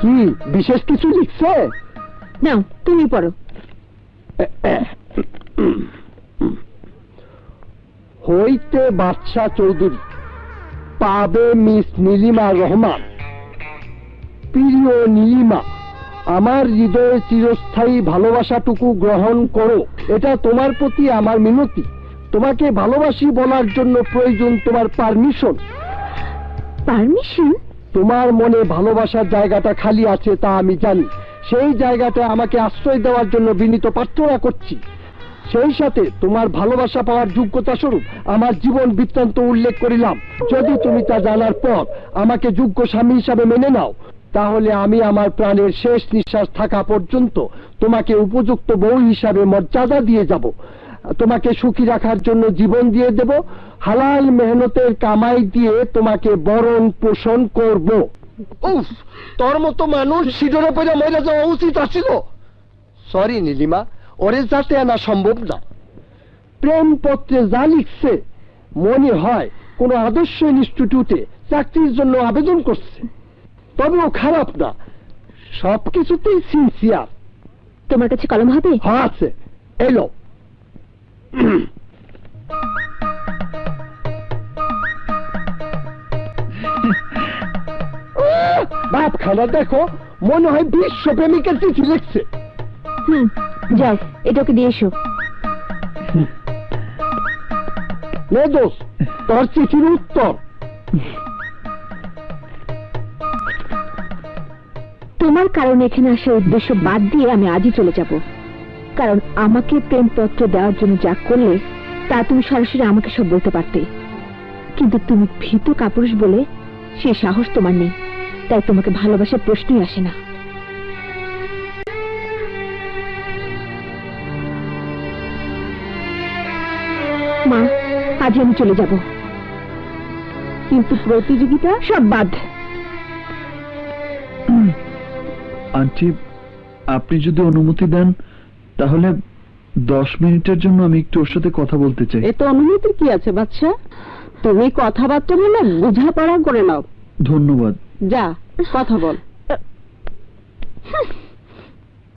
কি বিশেষ কিছু লিখছে নাও তুমি পড়ো। হইতে বাদশাহ চৌধুরী পাবে মিস নীলিমা রহমান। প্রিয় নীলিমা আমার হৃদয়ে চিরস্থায়ী ভালোবাসাটুকু গ্রহণ করো। এটা তোমার প্রতি আমার মিনতি। তোমাকে ভালোবাসি বলার জন্য প্রয়োজন তোমার পারমিশন। পারমিশন? তোমার মনে ভালোবাসার জায়গাটা খালি আছে তা আমি জানি। সেই জায়গাটা আমাকে আশ্রয় দেওয়ার জন্য বিনীত প্রার্থনা করছি। সেই সাথে তোমার ভালোবাসা পাওয়ার যোগ্যতা স্বরূপ আমার জীবন বৃত্তান্ত উল্লেখ করিলাম। যদি তুমি তা জানার পর আমাকে যোগ্য স্বামী হিসাবে মেনে নাও, তাহলে আমি আমার প্রাণের শেষ নিঃশ্বাস থাকা পর্যন্ত তোমাকে উপযুক্ত বউ হিসাবে মর্যাদা দিয়ে যাব। তোমাকে সুখী রাখার জন্য জীবন দিয়ে দেব। হালাল মেহনতের কামাই দিয়ে তোমাকে বরণ পোষণ করব। উফ তোর মতো মানুষ সিডরে পড়ে মরে যাওয়া উচিত আছিল। সরি নীলিমা ওরে যাতে আনা সম্ভব না। প্রেম পত্রে যা লিখছে মনে হয় কোনো আদর্শ ইনস্টিটিউটে চাকরির জন্য আবেদন করছে। তবেও খারাপ না। সবকিছুতেই সিনসিয়ার তোমার কাছে কলম হবে? হ্যাঁ আছে। এলো। বাপ খানা দেখো মনে হয় বিশ্ব প্রেমিকের চিঠি লিখছে। হুম যাও এটাকে দিয়ে এসো। নে দোষ তোর চিঠির উত্তর। তোমার কারণে এখানে আসার উদ্দেশ্য বাদ দিয়ে আমি আজই চলে যাব। কারণ আমাকে প্রেমপত্র দেওয়ার জন্য যা করলে, তা তুমি সরাসরি আমাকে সব বলতে পারতে। কিন্তু তুমি ভীত কাপুরুষ বলে সে সাহস তোমার নেই, তাই তোমাকে ভালোবাসার প্রশ্নই আসে না। মা, আজ আমি চলে যাব। কিন্তু প্রতিযোগিতা সব বাদ। আপনি যদি অনুমতি দেন তাহলে দশ মিনিটের জন্য আমি একটু ওর সাথে কথা বলতে চাই। এতে অনুমতি কি আছে বাচ্চা তুমি কথাবার্তা বলে বোঝাপড়া করে নাও। ধন্যবাদ। যা কথা বল। হুঁ,